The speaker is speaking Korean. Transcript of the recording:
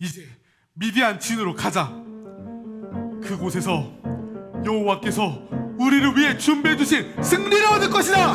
이제 미디안 진으로 가자. 그곳에서 여호와께서 우리를 위해 준비해 주신 승리를 얻을 것이다.